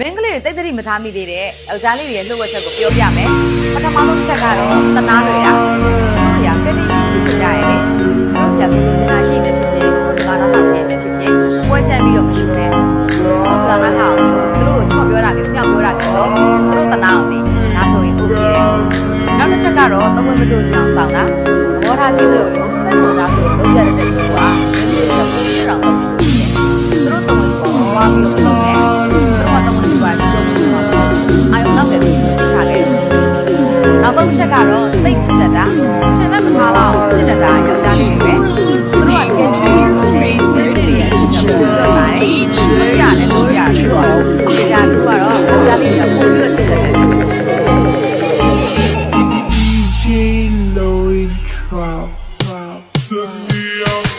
မင်းကလေးတွေတိတ်တိတ်မထားမိသေးတဲ့ယောက်ျားလေးတွေရဲ့လှုပ်ဝက်ချက်ကိုပြောပြမယ်ပထမဆုံးတစ်ချက်ကတော့တနာတွေတာဒီကတက်တိရှိဖြစ်ချင်ကြရလေတို့ဆရာကလူချင်တာရှိနေဖြစ်ဖြစ်ကိုယ်စကားနားထောင်ခြင်းပဲဖြစ်ဖြစ်ပွဲချက်ပြီးတော့မရှိနဲ့ကိုယ်စကားနားထောင်လို့သူတို့ကိုချော့ပြောတာမျိုးညောက်ပြောတာမျိုးတော့သူတို့တနာအောင်လေဒါဆိုရင် okay တယ်နောက်တစ်ချက်ကတော့သုံးဝင်မတိုးစအောင်စောင့်တာဘောထားကြည့်လို့လို့စိတ်ဝင်စားလို့လုံးပြတဲ့တဲ့ကိုကဒီလိုမျိုးပုံရအောင်လုပ်ပြီးတယ်သူတို့သုံးဝင်ပေါ်သွားပြီးတော့ ကတော့သိစစ်တတာချင်မဲ့မထားလောက်စစ်တတာယောက်ျားလေးပဲသူတို့ကတကယ်ချင်တယ်ဘယ်လိုလဲကျွန်တော်ပြောပါတယ်သူပြတယ်သူပြတယ်ဆိုတော့ဒီကလူကတော့ယောက်ျားလေးကပို့ပြီးစစ်တတယ် DJ Lloyd Trout Send me out